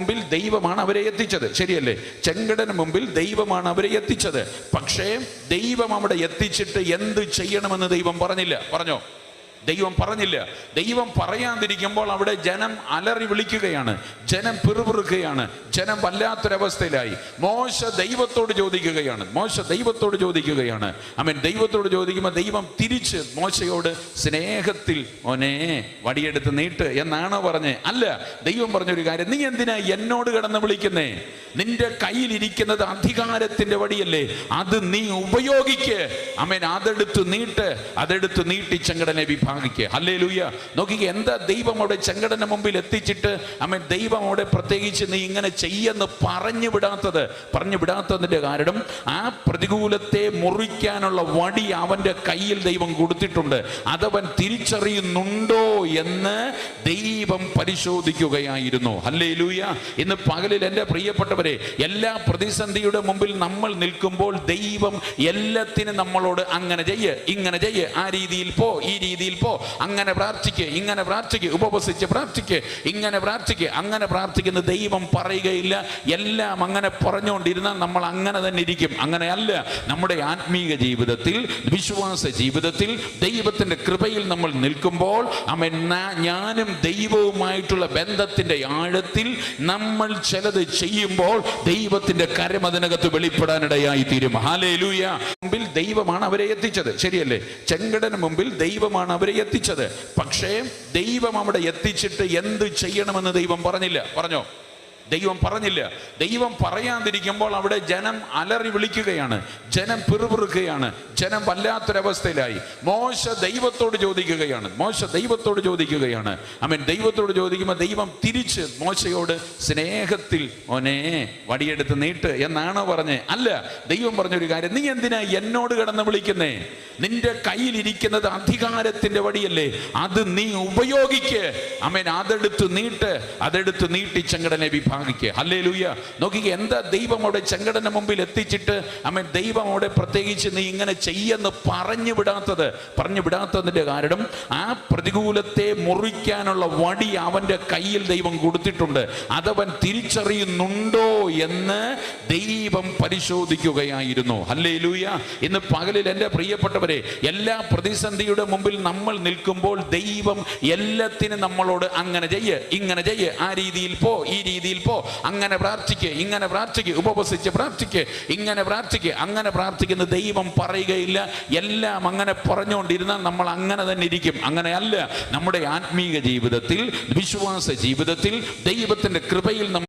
മുമ്പിൽ ദൈവമാണ് അവരെ എത്തിച്ചത്. ശരിയല്ലേ? ചെങ്കടന് മുമ്പിൽ ദൈവമാണ് അവരെ എത്തിച്ചത്. പക്ഷേ ദൈവം അവിടെ എത്തിച്ചിട്ട് എന്ത് ചെയ്യണമെന്ന് ദൈവം പറഞ്ഞില്ല. പറഞ്ഞോ? ദൈവം പറഞ്ഞില്ല. ദൈവം പറയാതിരിക്കുമ്പോൾ അവിടെ ജനം അലറി വിളിക്കുകയാണ്. ജനം പിറുപിറുക്കുകയാണ്. ജനം വല്ലാത്തൊരവസ്ഥയിലായി. മോശ ദൈവത്തോട് ചോദിക്കുകയാണ്. മോശ ദൈവത്തോട് ചോദിക്കുകയാണ്. അമ്മൻ ദൈവത്തോട് ചോദിക്കുമ്പോൾ ദൈവം തിരിച്ച് മോശയോട് സ്നേഹത്തിൽ ഓനെ വടിയെടുത്ത് നീട്ട് എന്നാണോ പറഞ്ഞ്? അല്ല ദൈവം പറഞ്ഞൊരു കാര്യം. നീ എന്തിനാ എന്നോട് കിടന്ന് വിളിക്കുന്നേ? നിന്റെ കയ്യിലിരിക്കുന്നത് അധികാരത്തിന്റെ വടിയല്ലേ. അത് നീ ഉപയോഗിക്ക്. അമേൻ അതെടുത്ത് നീട്ട് അതെടുത്ത് നീട്ടി ചെങ്കടനെ വിഭാഗിക്ക് അല്ലേ ലൂയ നോക്കിക്ക് എന്താ ദൈവം അവിടെ ചെങ്കടന്റെ മുമ്പിൽ എത്തിച്ചിട്ട് അമ്മ ദൈവം അവിടെ പ്രത്യേകിച്ച് നീ ഇങ്ങനെ ചെയ്യെന്ന് പറഞ്ഞു വിടാത്തത്. പറഞ്ഞു വിടാത്തതിന്റെ കാരണം ആ പ്രതികൂലത്തെ മുറിക്കാനുള്ള വടി അവന്റെ കയ്യിൽ ദൈവം കൊടുത്തിട്ടുണ്ട്. അതവൻ തിരിച്ചറിയുന്നുണ്ടോ എന്ന് ദൈവം പരിശോധിക്കുകയായിരുന്നു. അല്ലേ ലൂയ ഇന്ന് പകലിൽ എന്റെ പ്രിയപ്പെട്ടവരെ എല്ലാ പ്രതിസന്ധിയുടെ മുമ്പിൽ നമ്മൾ നിൽക്കുമ്പോൾ ദൈവം എല്ലാത്തിനും നമ്മളോട് അങ്ങനെ ചെയ്യ് ഇങ്ങനെ ചെയ്യ് ആ രീതിയിൽ പോ ഈ രീതിയിൽ പോ. അങ്ങനെ പ്രാർത്ഥിക്ക് ഇങ്ങനെ പ്രാർത്ഥിക്ക് ഉപവസിച്ച് പ്രാർത്ഥിക്ക് ഇങ്ങനെ പ്രാർത്ഥിക്ക് അങ്ങനെ പ്രാർത്ഥിക്കുന്ന ദൈവം പറയുകയില്ല. എല്ലാം അങ്ങനെ പറഞ്ഞുകൊണ്ടിരുന്നാൽ നമ്മൾ അങ്ങനെ തന്നെ ഇരിക്കും. അങ്ങനെയല്ല നമ്മുടെ ആത്മീക ജീവിതത്തിൽ വിശ്വാസ ജീവിതത്തിൽ ദൈവത്തിന്റെ കൃപയിൽ നമ്മൾ നിൽക്കുമ്പോൾ അമ്മ ഞാനും ദൈവവുമായിട്ടുള്ള ബന്ധത്തിന്റെ ആഴത്തിൽ നമ്മൾ ചിലത് ചെയ്യുമ്പോൾ ദൈവത്തിന്റെ കരം അതിനകത്ത് വെളിപ്പെടാനിടയായി തീരും. ഹാലേലൂയ മുമ്പിൽ ദൈവമാണ് അവരെ എത്തിച്ചത്. ശരിയല്ലേ? ചെങ്കടന് മുമ്പിൽ ദൈവമാണ് അവരെ എത്തിച്ചത്. പക്ഷേ ദൈവം അവിടെ എത്തിച്ചിട്ട് എന്ത് ചെയ്യണമെന്ന് ദൈവം പറഞ്ഞില്ല. പറഞ്ഞോ? ദൈവം പറഞ്ഞില്ല. ദൈവം പറയാതിരിക്കുമ്പോൾ അവിടെ ജനം അലറി വിളിക്കുകയാണ്. ജനം പിറുപിറുക്കുകയാണ്. ജനം വല്ലാത്തൊരവസ്ഥയിലായി. മോശ ദൈവത്തോട് ചോദിക്കുകയാണ്. മോശ ദൈവത്തോട് ചോദിക്കുകയാണ്. അമ്മൻ ദൈവത്തോട് ചോദിക്കുമ്പോൾ ദൈവം തിരിച്ച് മോശയോട് സ്നേഹത്തിൽ ഒനെ വടിയെടുത്ത് നീട്ട് എന്നാണോ പറഞ്ഞ്? അല്ല. ദൈവം പറഞ്ഞൊരു കാര്യം. നീ എന്തിനാ എന്നോട് കിടന്ന് വിളിക്കുന്നേ? നിന്റെ കയ്യിലിരിക്കുന്നത് അധികാരത്തിന്റെ വടിയല്ലേ. അത് നീ ഉപയോഗിക്ക്. അമേൻ. അതെടുത്ത് നീട്ട്. അതെടുത്ത് നീട്ടി ചെങ്കടനെ വിഭാഗിക്ക് അല്ലേ ലൂയ എന്താ ദൈവം അവിടെ ചെങ്കടന്റെ മുമ്പിൽ എത്തിച്ചിട്ട് അമ്മ ദൈവം അവിടെ പ്രത്യേകിച്ച് നീ ഇങ്ങനെ ചെയ്യെന്ന് പറഞ്ഞു വിടാത്തത്. പറഞ്ഞു വിടാത്തതിന്റെ കാരണം ആ പ്രതികൂലത്തെ മുറിക്കാനുള്ള വടി അവന്റെ കയ്യിൽ ദൈവം കൊടുത്തിട്ടുണ്ട്. അതവൻ തിരിച്ചറിയുന്നുണ്ടോ എന്ന് ദൈവം പരിശോധിക്കുകയായിരുന്നു. അല്ലേ ലൂയ ഇന്ന് പകലിൽ എന്റെ പ്രിയപ്പെട്ടവരെ എല്ലാ പ്രതിസന്ധിയുടെ മുമ്പിൽ നമ്മൾ നിൽക്കുമ്പോൾ ദൈവം എല്ലാത്തിനും നമ്മളോട് അങ്ങനെ ചെയ്യ് ഇങ്ങനെ ചെയ്യ് ആ രീതിയിൽ പോ ഈ രീതിയിൽ പോ അങ്ങനെ പ്രാർത്ഥിക്കുക ഇങ്ങനെ പ്രാർത്ഥിക്കുക ഉപവസിച്ച് പ്രാർത്ഥിക്കുക ഇങ്ങനെ പ്രാർത്ഥിക്കുക അങ്ങനെ പ്രാർത്ഥിക്കുന്ന ദൈവം പറയുകയില്ല. എല്ലാം അങ്ങനെ പറഞ്ഞുകൊണ്ടിരുന്നാൽ നമ്മൾ അങ്ങനെ തന്നെ ഇരിക്കും. അങ്ങനെയല്ല നമ്മുടെ ആത്മീക ജീവിതത്തിൽ വിശ്വാസ ജീവിതത്തിൽ ദൈവത്തിന്റെ കൃപയിൽ നമ്മൾ